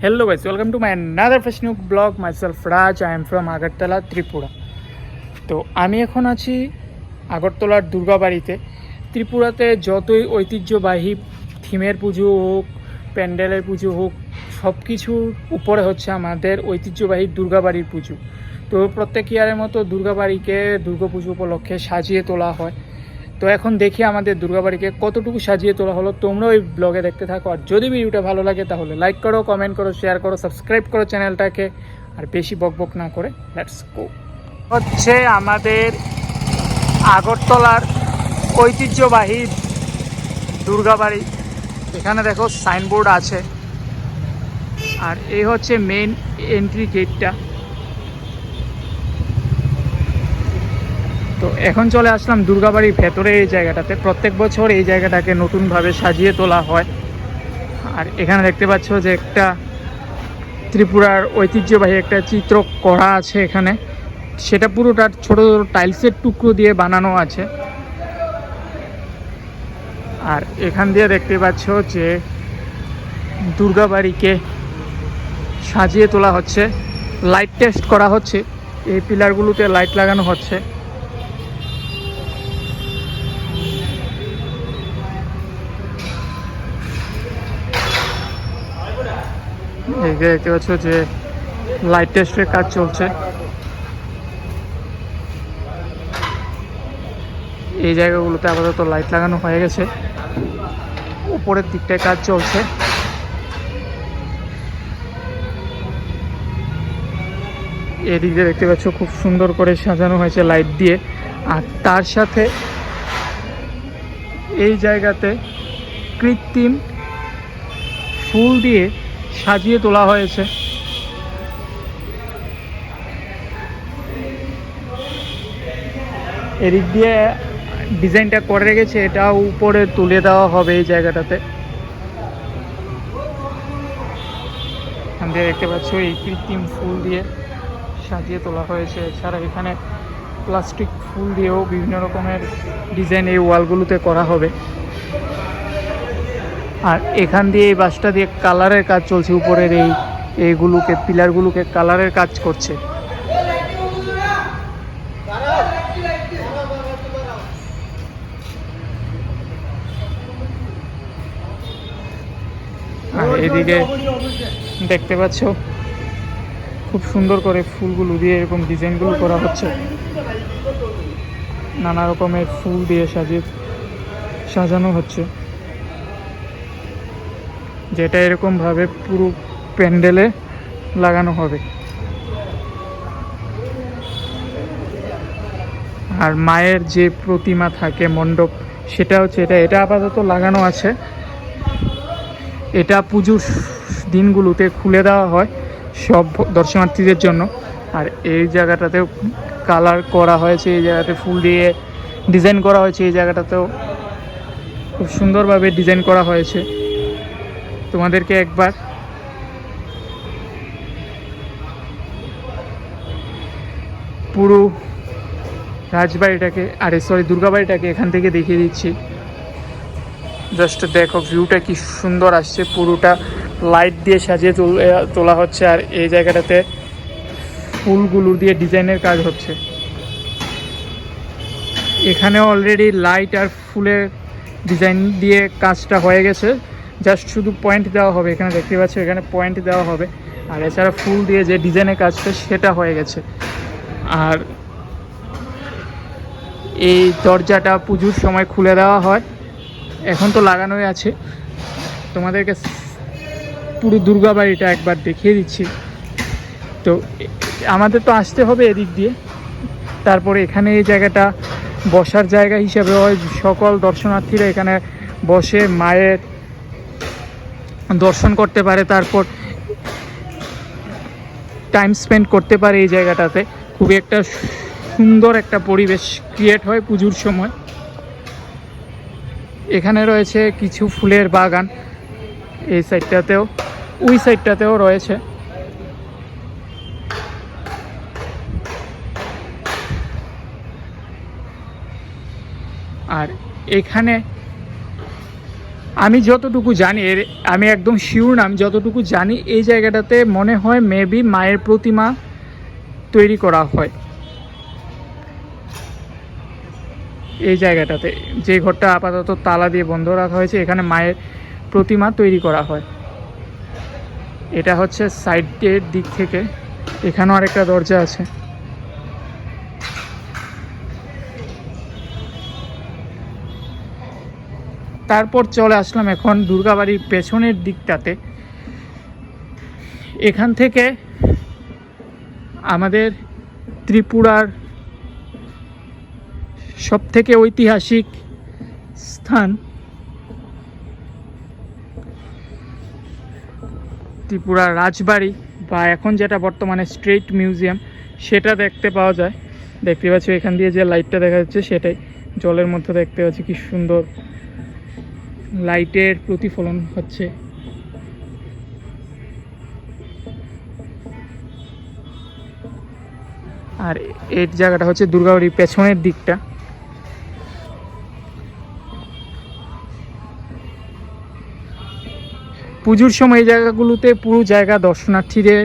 Hello guys, welcome to my another fresh new blog. Myself Raj, I am from Agartala, Tripura. তো আমি এখন আছি আগরতলার দুর্গাবাড়িতে ত্রিপুরাতে যতই ঐতিহ্যবাহী থিমের পুজো হোক প্যান্ডেলের পুজো হোক সব কিছুর উপরে হচ্ছে আমাদের ঐতিহ্যবাহী দুর্গাবাড়ির পুজো তো প্রত্যেক ইয়ারের মতো দুর্গাবাড়িকে দুর্গাপুজো উপলক্ষে সাজিয়ে তোলা হয় তো এখন দেখি আমাদের দুর্গাবাড়িকে কতটুকু সাজিয়ে তোলা হলো। তোমরা ওই ব্লগে দেখতে থাকো। আর যদি ভিডিওটা ভালো লাগে তাহলে লাইক করো কমেন্ট করো শেয়ার করো সাবস্ক্রাইব করো চ্যানেলটাকে আর বেশি বকবক না করে লেটস গো হচ্ছে আমাদের আগরতলার ঐতিহ্যবাহী দুর্গাবাড়ি। এখানে দেখো সাইনবোর্ড আছে। আর এই হচ্ছে মেন এন্ট্রি গেটটা তো এখন চলে আসলাম দুর্গাবাড়ির ভেতরে এই জায়গাটাতে। প্রত্যেক বছর এই জায়গাটাকে নতুনভাবে সাজিয়ে তোলা হয়। আর এখানে দেখতে পাচ্ছ যে একটা ত্রিপুরার ঐতিহ্যবাহী একটা চিত্র করা আছে এখানে। সেটা পুরোটা ছোট ছোট টাইলসের টুকরো দিয়ে বানানো আছে। আর এখান দিয়ে দেখতে পাচ্ছ যে দুর্গাবাড়িকে সাজিয়ে তোলা হচ্ছে। লাইট টেস্ট করা হচ্ছে। এই পিলারগুলোতে লাইট লাগানো হচ্ছে। এই যে দেখতে পাচ্ছ যে লাইট টেস্টের কাজ চলছে। এই জায়গাগুলোতে আপাতত লাইট লাগানো হয়ে গেছে। উপরের দিকটায় কাজ চলছে। এদিক দিয়ে দেখতে পাচ্ছ খুব সুন্দর করে সাজানো হয়েছে লাইট দিয়ে। আর তার সাথে এই জায়গাতে কৃত্রিম ফুল দিয়ে সাজিয়ে তোলা হয়েছে। এদিক দিয়ে ডিজাইনটা করে রেখেছে এটা উপরে তুলে দেওয়া হবে এই জায়গাটাতে। দিয়ে দেখতে পাচ্ছ এই কৃত্রিম ফুল দিয়ে সাজিয়ে তোলা হয়েছে। এছাড়া এখানে প্লাস্টিক ফুল দিয়েও বিভিন্ন রকমের ডিজাইন এই ওয়ালগুলোতে করা হবে। আর এখান দিয়ে এই বাসটা দিয়ে কালারের কাজ চলছে, উপরের এই, এইগুলোকে, পিলারগুলোকে কালারের কাজ করছে। এদিকে দেখতে পাচ্ছ, খুব সুন্দর করে ফুলগুলো দিয়ে এরকম ডিজাইনগুলো করা হচ্ছে। নানা রকমের ফুল দিয়ে সাজিয়ে সাজানো হচ্ছে। যেটা এরকমভাবে পুরো প্যান্ডেলে লাগানো হবে। আর মায়ের যে প্রতিমা থাকে, মণ্ডপ, সেটা হচ্ছে এটা। এটা আপাতত লাগানো আছে। এটা পুজোর দিনগুলোতে খুলে দেওয়া হয় সব দর্শনার্থীদের জন্য। আর এই জায়গাটাতেও কালার করা হয়েছে, এই জায়গাতে ফুল দিয়ে ডিজাইন করা হয়েছে, এই জায়গাটাতেও খুব সুন্দরভাবে ডিজাইন করা হয়েছে। তোমাদেরকে একবার। পুরো রাজবাড়িটাকে, আরে সরি দুর্গাবাড়িটাকে এখান থেকে দেখিয়ে দিচ্ছি। জাস্ট দেখো ভিউটা কি সুন্দর আসছে, পুরোটা লাইট দিয়ে সাজিয়ে তোলা হচ্ছে, আর এই জায়গাটাতে ফুলগুলো দিয়ে ডিজাইনের কাজ হচ্ছে। এখানে অলরেডি লাইট আর ফুলের ডিজাইন দিয়ে কাজটা হয়ে গেছে। জাস্ট শুধু পয়েন্ট দেওয়া হবে, এখানে দেখতে পাচ্ছ, এখানে পয়েন্ট দেওয়া হবে। আর এছাড়া ফুল দিয়ে যে ডিজাইনের কাজটা, সেটা হয়ে গেছে। আর এই দরজাটা পুজোর সময় খুলে দেওয়া হয়। এখন তো লাগানোই আছে। তোমাদেরকে পুরো দুর্গাবাড়িটা একবার দেখিয়ে দিচ্ছি। তো আমাদের তো আসতে হবে এদিক দিয়ে। তারপরে এখানে এই জায়গাটা বসার জায়গা হিসাবে হয়। সকল দর্শনার্থীরা এখানে বসে মায়ের দর্শন করতে পারে, তারপর টাইম স্পেন্ড করতে পারে এই জায়গাটাতে। খুবই একটা সুন্দর একটা পরিবেশ ক্রিয়েট হয় পুজোর সময়। এখানে রয়েছে কিছু ফুলের বাগান, এই সাইডটাতেও ওই সাইডটাতেও রয়েছে। আর এখানে আমি যতটুকু জানি, এর আমি একদম শিওর না, আমি যতটুকু জানি, এই জায়গাটাতে মনে হয় মেবি মায়ের প্রতিমা তৈরি করা হয়। এই জায়গাটাতে, যে ঘরটা আপাতত তালা দিয়ে বন্ধ রাখা হয়েছে, এখানে মায়ের প্রতিমা তৈরি করা হয়। এটা হচ্ছে সাইডের দিক থেকে। এখানেও আরেকটা দরজা আছে। তারপর চলে আসলাম এখন দুর্গাবাড়ির পেছনের দিকটাতে। এখান থেকে আমাদের ত্রিপুরার সব থেকে ঐতিহাসিক স্থান ত্রিপুরার রাজবাড়ি বা এখন যেটা বর্তমানে স্ট্রেট মিউজিয়াম, সেটা দেখতে পাওয়া যায়। দেখতে পাচ্ছি, এখান দিয়ে যে লাইটটা দেখা যাচ্ছে, সেটাই। জলের মধ্যে দেখতে পাচ্ছি, কি সুন্দর। লাইটের প্রতিফলন হচ্ছে। আর এর জায়গাটা হচ্ছে দুর্গাবাড়ির পেছনের দিকটা। পুজোর সময় এই জায়গাগুলোতে পুরো জায়গা দর্শনার্থীদের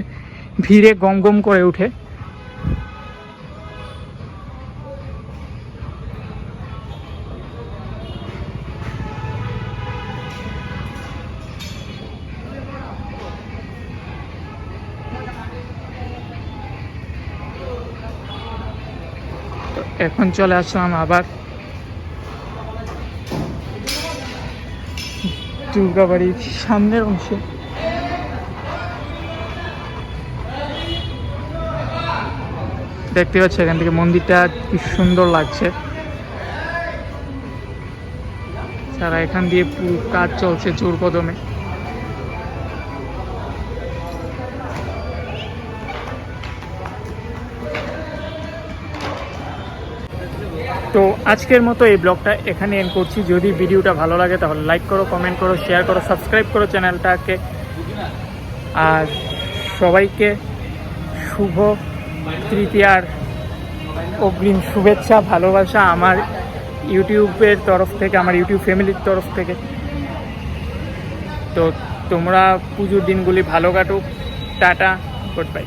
ভিড়ে গম গম করে ওঠে। এখন চলে আসলাম আবার দুর্গাবাড়ির সামনের অংশে। দেখতে পাচ্ছি এখান থেকে মন্দিরটা কি সুন্দর লাগছে। তারা এখান দিয়ে পুরো কাজ চলছে জোর কদমে তো আজকের মতো এই ব্লগটা এখানে এন্ড করছি। যদি ভিডিওটা ভালো লাগে তাহলে লাইক করো কমেন্ট করো শেয়ার করো সাবস্ক্রাইব করো চ্যানেলটাকে। আর সবাইকে শুভ তৃতীয়ার অগ্রিম শুভেচ্ছা, ভালোবাসা আমার ইউটিউবের তরফ থেকে, আমার ইউটিউব ফ্যামিলির তরফ থেকে। তো তোমরা পুজোর দিনগুলি ভালো কাটুক। Tata good bye